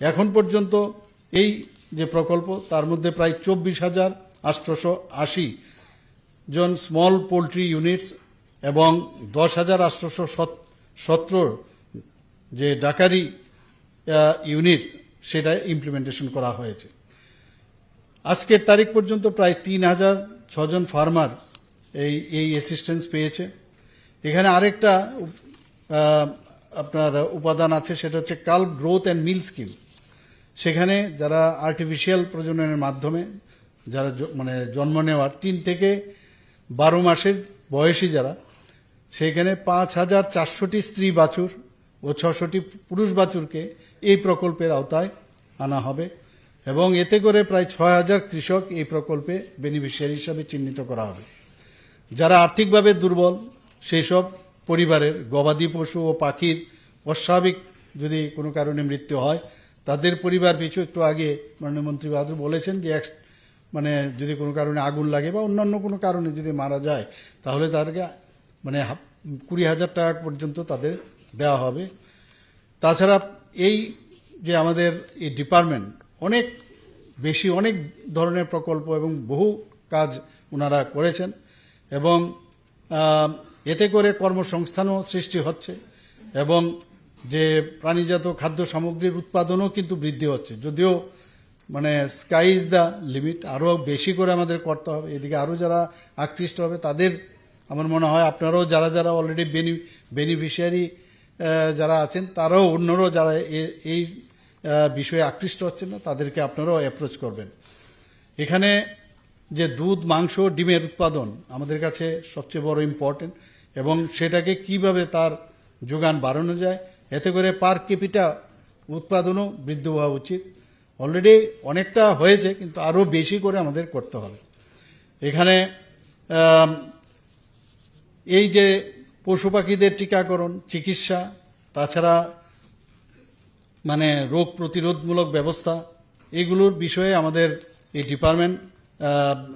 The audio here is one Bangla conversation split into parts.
এখন পর্যন্ত এই যে প্রকল্প, তার মধ্যে প্রায় চব্বিশ হাজার আটশোশো আশি জন স্মল পোলট্রি ইউনিটস এবং দশ হাজার আটশোশো সতেরো যে ডাকারি ইউনিটস সেটা ইমপ্লিমেন্টেশন করা হয়েছে। আজকের তারিখ পর্যন্ত প্রায় তিন হাজার ছজন ফার্মার এই এই অ্যাসিস্ট্যান্স পেয়েছে। এখানে আরেকটা আপনার উপাদান আছে, সেটা হচ্ছে calf growth and meal scheme সেখানে যারা আর্টিফিশিয়াল প্রজননের মাধ্যমে, যারা মানে জন্ম নেওয়ার, তিন থেকে বারো মাসের বয়সী যারা, সেখানে পাঁচ হাজার চারশোটি স্ত্রী বাছুর ও ছশোটি পুরুষ বাছুরকে এই প্রকল্পের আওতায় আনা হবে এবং এতে করে প্রায় ছয় হাজার কৃষক এই প্রকল্পে বেনিফিশিয়ারি হিসাবে চিহ্নিত করা হবে। যারা আর্থিকভাবে দুর্বল সেই সব পরিবারের গবাদি পশু ও পাখির অস্বাভাবিক যদি কোনো কারণে মৃত্যু হয় তাদের পরিবার পিছু একটু আগে মাননীয় মন্ত্রী বাহাদুর বলেছেন যে এক মানে যদি কোনো কারণে আগুন লাগে বা অন্যান্য কোনো কারণে যদি মারা যায়, তাহলে তাদেরকে মানে কুড়ি হাজার টাকা পর্যন্ত তাদের দেওয়া হবে। তাছাড়া এই যে আমাদের এই ডিপার্টমেন্ট, অনেক বেশি, অনেক ধরনের প্রকল্প এবং বহু কাজ ওনারা করেছেন এবং এতে করে কর্মসংস্থানও সৃষ্টি হচ্ছে এবং যে প্রাণীজাত খাদ্য সামগ্রীর উৎপাদনও কিন্তু বৃদ্ধি হচ্ছে। যদিও মানে স্কাই ইজ দ্য লিমিট আরও বেশি করে আমাদের করতে হবে। এদিকে আরও যারা আকৃষ্ট হবে, তাদের আমার মনে হয় আপনারাও যারা যারা অলরেডি বেনি বেনিফিশিয়ারি যারা আছেন, তারাও অন্যরাও যারা এই বিষয়ে আকৃষ্ট হচ্ছেন না, তাদেরকে আপনারাও অ্যাপ্রোচ করবেন। এখানে যে দুধ, মাংস, ডিমের উৎপাদন আমাদের কাছে সবচেয়ে বড় ইম্পর্টেন্ট এবং সেটাকে কীভাবে তার যোগান বাড়ানো যায় এতে করে পার কেপিটা উৎপাদনও বৃদ্ধি হওয়া উচিত। অলরেডি অনেকটা হয়েছে, কিন্তু আরও বেশি করে আমাদের করতে হবে। এখানে এই যে পশু পাখিদের টিকাকরণ, চিকিৎসা, তাছাড়া মানে রোগ প্রতিরোধমূলক ব্যবস্থা, এগুলোর বিষয়ে আমাদের এই ডিপার্টমেন্ট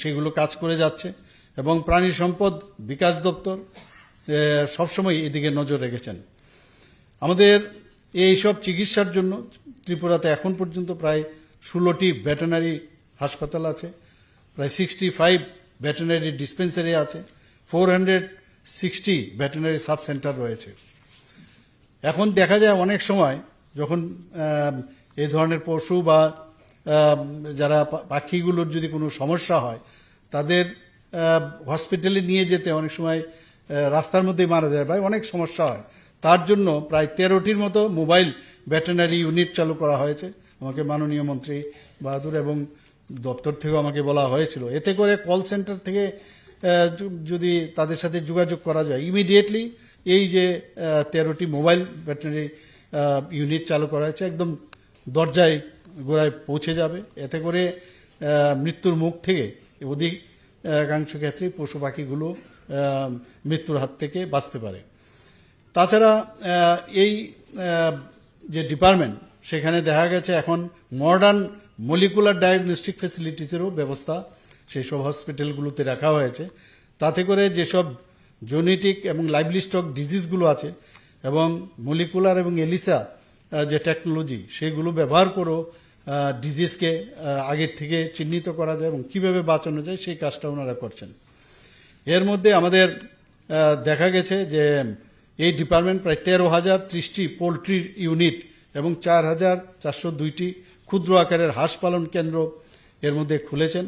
সেগুলো কাজ করে যাচ্ছে। এবং প্রাণী সম্পদ বিকাশ দপ্তর সবসময় এদিকে নজর রেখেছেন। আমাদের এই সব চিকিৎসার জন্য ত্রিপুরাতে এখন পর্যন্ত প্রায় ষোলোটি ভেটেনারি হাসপাতাল আছে, প্রায় সিক্সটি ফাইভ ভেটেনারি ডিসপেন্সারি আছে, four hundred sixty veterinary sub centre রয়েছে। এখন দেখা যায় অনেক সময় যখন এই ধরনের পশু বা যারা পাখিগুলোর যদি কোনো সমস্যা হয়, তাদের হসপিটালে নিয়ে যেতে অনেক সময় রাস্তার মধ্যেই মারা যায় বা অনেক সমস্যা হয়। তার জন্য প্রায় তেরোটির মতো মোবাইল ভেটেনারি ইউনিট চালু করা হয়েছে। আমাকে মাননীয় মন্ত্রী বাহাদুর এবং দপ্তর থেকেও আমাকে বলা হয়েছিল। এতে করে কল সেন্টার থেকে যদি তাদের সাথে যোগাযোগ করা যায়, ইমিডিয়েটলি এই যে তেরোটি মোবাইল ব্যাটারি ইউনিট চালু করা হয়েছে, একদম দরজায় গোড়ায় পৌঁছে যাবে। এতে করে মৃত্যুর মুখ থেকে অধিকাংশ ক্ষেত্রে পশু পাখিগুলো মৃত্যুর হাত থেকে বাঁচতে পারে। তাছাড়া এই যে ডিপার্টমেন্ট, সেখানে দেখা গেছে এখন মডার্ন মলিকুলার ডায়াগনস্টিক ফেসিলিটিসেরও ব্যবস্থা সেই সব হসপিটালগুলোতে রাখা হয়েছে। তাতে করে যেসব জেনেটিক এবং লাইভলি স্টক ডিজিজগুলো আছে এবং মলিকুলার এবং এলিসা যে টেকনোলজি সেগুলো ব্যবহার করেও ডিজিজকে আগের থেকে চিহ্নিত করা যায় এবং কীভাবে বাঁচানো যায় সেই কাজটা ওনারা করছেন। এর মধ্যে আমাদের দেখা গেছে যে এই ডিপার্টমেন্ট প্রায় তেরো হাজার ত্রিশটি পোলট্রির ইউনিট এবং চার হাজার চারশো দুইটি ক্ষুদ্র আকারের হাঁস পালন কেন্দ্র এর মধ্যে খুলেছেন।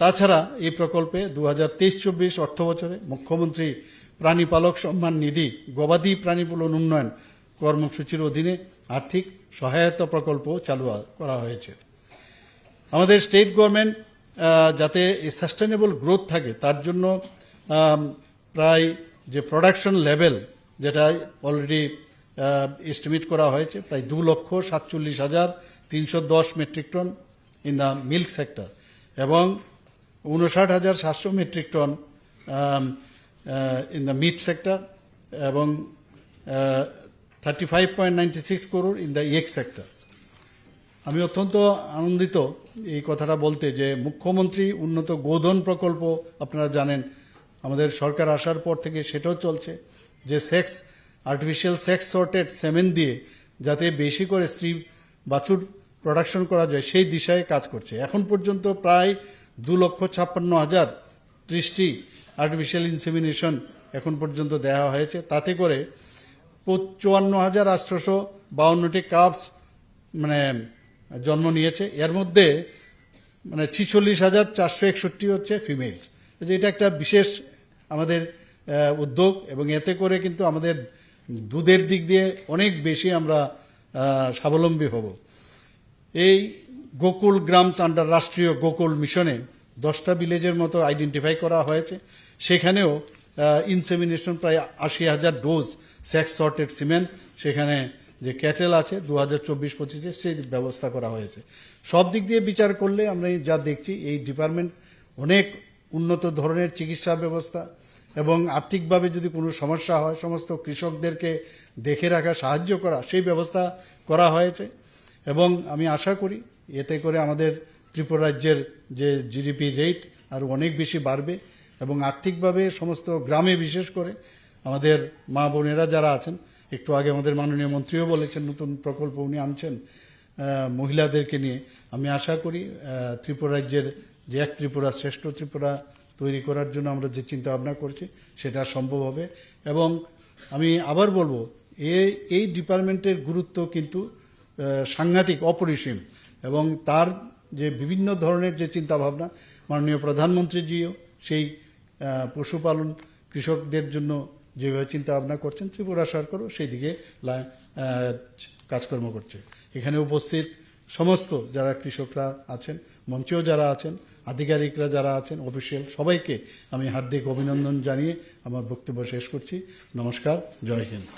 তাছাড়া এই প্রকল্পে দু হাজার তেইশ চব্বিশ অর্থ বছরে মুখ্যমন্ত্রী প্রাণীপালক সম্মান নিধি, গবাদি প্রাণী পালন উন্নয়ন কর্মসূচির অধীনে আর্থিক সহায়তা প্রকল্প চালু করা হয়েছে। আমাদের স্টেট গভর্নমেন্ট যাতে সাস্টেনেবল গ্রোথ থাকে, তার জন্য প্রায় যে প্রোডাকশন লেভেল যেটা অলরেডি এস্টিমেট করা হয়েছে, প্রায় দু লক্ষ সাতচল্লিশ হাজার তিনশো দশ metric tonne in the milk sector এবং উনষাট হাজার সাতশো metric tonne in the meat sector এবং thirty five point ninety six crore in the egg sector আমি অত্যন্ত আনন্দিত এই কথাটা বলতে যে মুখ্যমন্ত্রী উন্নত গোধন প্রকল্প আপনারা জানেন আমাদের সরকার আসার পর থেকে সেটাও চলছে যে sex artificial sex sorted semen দিয়ে যাতে বেশি করে স্ত্রী বাছুর প্রোডাকশন করা যায়, সেই দিশায় কাজ করছে। এখন পর্যন্ত প্রায় দু লক্ষ ছাপ্পান্ন হাজার ত্রিশটি আর্টিফিশিয়াল ইনসেমিনেশন এখন পর্যন্ত দেওয়া হয়েছে। তাতে করে চুয়ান্ন হাজার আটশোশো বাউন্নটি কাপস মানে জন্ম নিয়েছে। এর মধ্যে মানে ছিচল্লিশ হাজার চারশো একষট্টি হচ্ছে ফিমেলস এটা একটা বিশেষ আমাদের উদ্যোগ এবং এতে করে কিন্তু আমাদের দুধের দিক দিয়ে অনেক বেশি আমরা স্বাবলম্বী হব। এই গোকুল গ্রামস আন্ডার রাষ্ট্রীয় গোকুল মিশনে দশটা ভিলেজের মতো আইডেন্টিফাই করা হয়েছে। সেখানেও ইনসেমিনেশন প্রায় আশি হাজার ডোজ সেক্স সর্টেড সিমেন্ট সেখানে যে ক্যাটেল আছে দু হাজার চব্বিশ পঁচিশে সেই ব্যবস্থা করা হয়েছে। সব দিক দিয়ে বিচার করলে আমরা যা দেখছি, এই ডিপার্টমেন্ট অনেক উন্নত ধরনের চিকিৎসা ব্যবস্থা এবং আর্থিকভাবে যদি কোনো সমস্যা হয়, সমস্ত কৃষকদেরকে দেখে রাখা, সাহায্য করা, সেই ব্যবস্থা করা হয়েছে। এবং আমি আশা করি এতে করে আমাদের ত্রিপুরা রাজ্যের যে জিডিপি রেট আর অনেক বেশি বাড়বে এবং আর্থিকভাবে সমস্ত গ্রামে বিশেষ করে আমাদের মা বোনেরা যারা আছেন, একটু আগে আমাদের মাননীয় মন্ত্রীও বলেছেন, নতুন প্রকল্প উনি আনছেন মহিলাদেরকে নিয়ে। আমি আশা করি ত্রিপুরা রাজ্যের যে এক ত্রিপুরা, শ্রেষ্ঠ ত্রিপুরা তৈরি করার জন্য আমরা যে চিন্তা ভাবনা করছি, সেটা সম্ভব হবে। এবং আমি আবার বলব এই এই ডিপার্টমেন্টের গুরুত্ব কিন্তু সাংঘাতিক, অপরিসীম। এবং তার যে বিভিন্ন ধরনের যে চিন্তা ভাবনা মাননীয় প্রধানমন্ত্রীজিও সেই পশুপালন কৃষকদের জন্য যেভাবে চিন্তা ভাবনা করছেন, ত্রিপুরা সরকারও সেই দিকে কাজকর্ম করছে। এখানে উপস্থিত সমস্ত যারা কৃষকরা আছেন, মঞ্চেও যারা আছেন, আধিকারিকরা যারা আছেন অফিসিয়াল সবাইকে আমি হার্দিক অভিনন্দন জানিয়ে আমার বক্তব্য শেষ করছি। নমস্কার, জয় হিন্দ।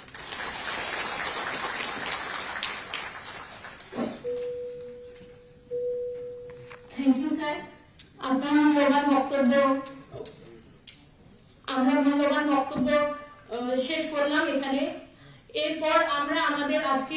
শেষ করলাম এখানে। এরপর আমরা আমাদের আজকে